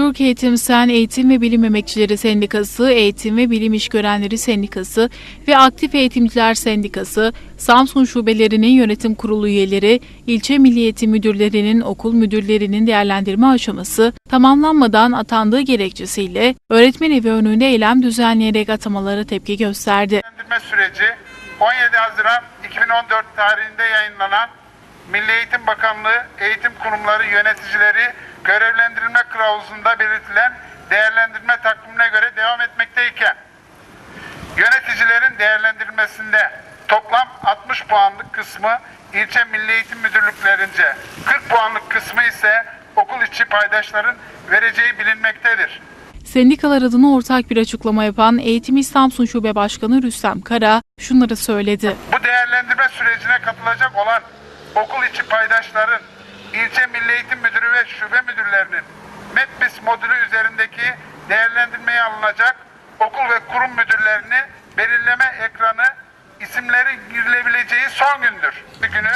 Türk Eğitim Sen Eğitim ve Bilim Emekçileri Sendikası, Eğitim ve Bilim İşgörenleri Sendikası ve Aktif Eğitimciler Sendikası, Samsun Şubelerinin yönetim kurulu üyeleri, ilçe milli eğitim müdürlerinin okul müdürlerinin değerlendirme aşaması tamamlanmadan atandığı gerekçesiyle öğretmen evi önünde eylem düzenleyerek atamalara tepki gösterdi. Süreci 17 Haziran 2014 tarihinde yayınlanan Milli Eğitim Bakanlığı Eğitim Kurumları yöneticileri görevlendirilme kılavuzunda belirtilen değerlendirme takvimine göre devam etmekteyken yöneticilerin değerlendirilmesinde toplam 60 puanlık kısmı ilçe Milli Eğitim Müdürlüklerince 40 puanlık kısmı ise okul içi paydaşların vereceği bilinmektedir. Sendikalar adına ortak bir açıklama yapan Eğitim İstanbul Şube Başkanı Rüstem Kara şunları söyledi. Bu değerlendirme sürecine katılacak olan okul içi paydaşların ilçe milli eğitim müdürü ve şube müdürlerinin MEPBIS modülü üzerindeki değerlendirmeye alınacak okul ve kurum müdürlerini belirleme ekranı isimleri girilebileceği son gündür. Bir günü